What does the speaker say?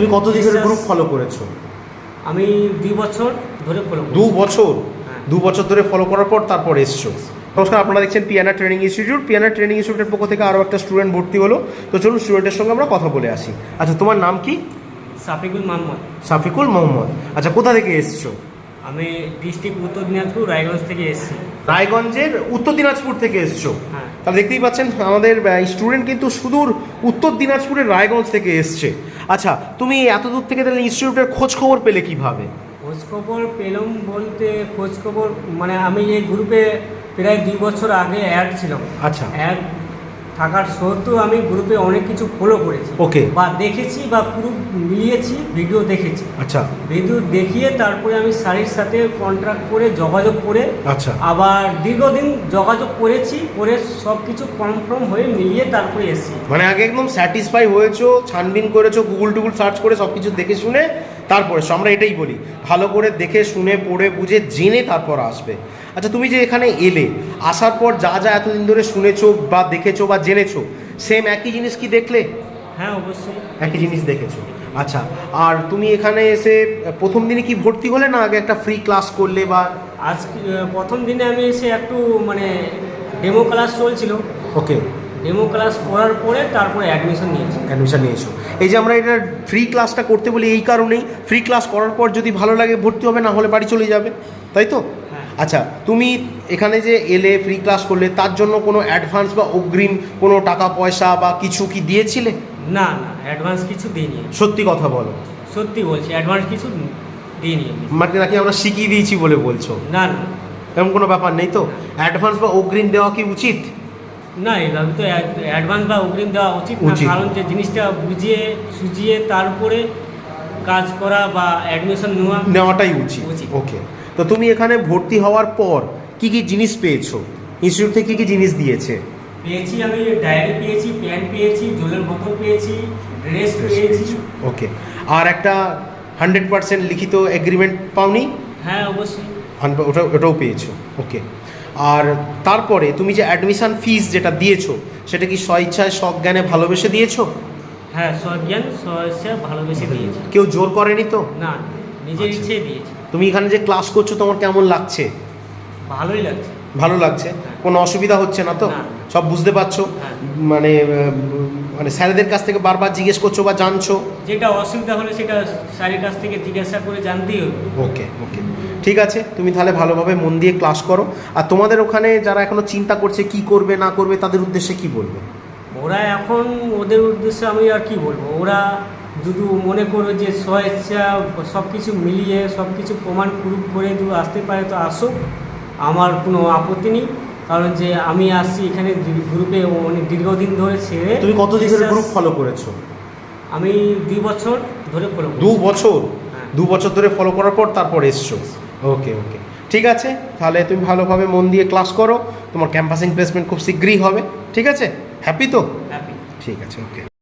তুমি কত দিনের বিশ্বাস- গ্রুপ ফলো করেছ? আমি দুই বছর ধরে ফলো দু বছর? হ্যাঁ। দু বছর ধরে ফলো করার পর তারপর এসছো। নমস্কার আপনারা দেখছেন Piyana training institute. Piyana training ইনস্টিটিউটের পক্ষ থেকে আরও একটা স্টুডেন্ট ভর্তি হলো। তো চলুন স্টুডেন্টের সঙ্গে আমরা কথা বলে আসি। আচ্ছা তোমার নাম কি? সাফিকুল মোহাম্মদ সাফিকুল মোহাম্মদ। আচ্ছা কোথা থেকে এসছো? আমি ডিস্ট্রিক্ট উত্তর দিনাজপুর রায়গঞ্জ থেকে এসেছি। রায়গঞ্জের উত্তর দিনাজপুর থেকে এসছো। হ্যাঁ। তাহলে দেখতেই পাচ্ছেন আমাদের স্টুডেন্ট কিন্তু সুদূর উত্তর দিনাজপুরের রায়গঞ্জ থেকে এসছে। আচ্ছা তুমি এত দূর থেকে তাহলে ইনস্টিটিউটের খোঁজ খবর পেলে কীভাবে? খোঁজ খবর পেলাম বলতে খোঁজ খবর মানে আমি এই গ্রুপে প্রায় দুই বছর আগে অ্যাড ছিলাম। আচ্ছা। অ্যাড থাকার সত্ত্বেও আমি গ্রুপে অনেক কিছু ফলো করেছি। ওকে বা দেখেছি বা পুরো মিলিয়েছি ভিডিও দেখেছি। আচ্ছা। ভিডিও দেখিয়ে তারপরে আমি শাড়ির সাথে কন্ট্রাক্ট করে যোগাযোগ করে আচ্ছা। আবার দীর্ঘদিন যোগাযোগ করেছি করে সব কিছু কনফার্ম হয়ে মিলিয়ে তারপরে এসেছি। মানে আগে একদম স্যাটিসফাই হয়েছো ছানবিন করেছ গুগল টুগুল সার্চ করে সব কিছু দেখে শুনে তারপরে আমরা এটাই বলি ভালো করে দেখে শুনে পড়ে বুঝে জেনে তারপর আসবে। আচ্ছা তুমি যে এখানে এলে আসার পর যা যা এতদিন ধরে শুনেছো বা দেখেছ বা জেনেছো সেম একই জিনিস কি দেখলে? হ্যাঁ অবশ্যই। একই জিনিস দেখেছ। আচ্ছা আর তুমি এখানে এসে প্রথম দিনে কি ভর্তি হলে না আগে একটা ফ্রি ক্লাস করলে বা? আজকে আহ, প্রথম দিনে আমি এসে একটু মানে ডেমো ক্লাস চলছিল। ওকে ডেমো ক্লাস করার পরে তারপরে অ্যাডমিশন নিয়েছি। অ্যাডমিশন নিয়েছো। এই যে আমরা এটা ফ্রি ক্লাসটা করতে বলি এই কারণেই ফ্রি ক্লাস করার পর যদি ভালো লাগে ভর্তি হবে না হলে বাড়ি চলে যাবে তাই তো? হ্যাঁ। আচ্ছা তুমি এখানে যে এলে ফ্রি ক্লাস করলে তার জন্য কোনো অ্যাডভান্স বা অগ্রিম কোনো টাকা পয়সা বা কিছু কি দিয়েছিলে? না না অ্যাডভান্স কিছু দিইনি। সত্যি কথা বলো। সত্যি বলছি অ্যাডভান্স কিছু দিইনি মানে নাকি আমরা শিখিয়ে দিয়েছি বলে বলছো? না না। এমন কোনো ব্যাপার নেই তো? অ্যাডভান্স বা অগ্রিম দেওয়া কি উচিত? না এভাবে তো অ্যাডভান্স বা অগ্রিম দেওয়া উচিত না উচিত। কারণ যে জিনিসটা বুঝিয়ে সুঝিয়ে তারপরে কাজ করা বা অ্যাডমিশন নেওয়া নেওয়াটাই উচিত। উচিত। ওকে। তো তুমি এখানে ভর্তি হওয়ার পর কি কি জিনিস পেয়েছ? ইনস্টিটিউট থেকে কি কি জিনিস দিয়েছে? পেয়েছি আমি ডায়েরি পেয়েছি প্যান্ট পেয়েছি জলের বোতল পেয়েছি ড্রেস পেয়েছি। ওকে। আর একটা হান্ড্রেড পার্সেন্ট লিখিত এগ্রিমেন্ট পাওনি? হ্যাঁ অবশ্যই। ওটা ওটাও পেয়েছ। ওকে। আর তারপরে তুমি যে অ্যাডমিশন ফিস যেটা দিয়েছ সেটা কি স্বইচ্ছায় সজ্ঞানে ভালোবেসে দিয়েছ? হ্যাঁ সজ্ঞান সহসা ভালোবেসে দিয়েছি। কেউ জোর করেনি তো? না নিজের আচ্ছা। ইচ্ছে দিয়েছি। তুমি এখানে যে ক্লাস করছ তোমার কেমন লাগছে? ভালোই লাগছে। ভালো লাগছে। কোনো অসুবিধা হচ্ছে না তো? সব বুঝতে পারছ? হ্যাঁ। মানে মানে স্যারেদের কাছ থেকে বারবার জিজ্ঞেস করছ বা জানছো? যেটা অসুবিধা হলে সেটা স্যারের কাছ থেকে জিজ্ঞাসা করে জানতেই হবে। ওকে ওকে। ঠিক আছে তুমি তাহলে ভালোভাবে মন দিয়ে ক্লাস করো। আর তোমাদের ওখানে যারা এখনও চিন্তা করছে কি করবে না করবে তাদের উদ্দেশ্যে কি বলবে? ওরা এখন ওদের উদ্দেশ্যে আমি আর কি বলব? ওরা যদি মনে করবে যে স্বেচ্ছা সব কিছু মিলিয়ে সব কিছু প্রমাণ প্রুফ করে যদি আসতে পারে তো আসুক। আমার কোনো আপত্তি নেই কারণ যে আমি আসছি এখানে গ্রুপে অনেক দীর্ঘদিন ধরে ছেড়ে তুমি কত দিনের বিশ্বাস- গ্রুপ ফলো করেছ? আমি দুই বছর ধরে ফলো দু বছর? হ্যাঁ। দু বছর ধরে ফলো করার পর তারপর এসছো? ওকে ওকে ঠিক আছে তাহলে তুমি ভালোভাবে মন দিয়ে ক্লাস করো। তোমার ক্যাম্পাসিং প্লেসমেন্ট খুব শীঘ্রই হবে। ঠিক আছে? হ্যাপি তো? হ্যাপি ঠিক আছে ওকে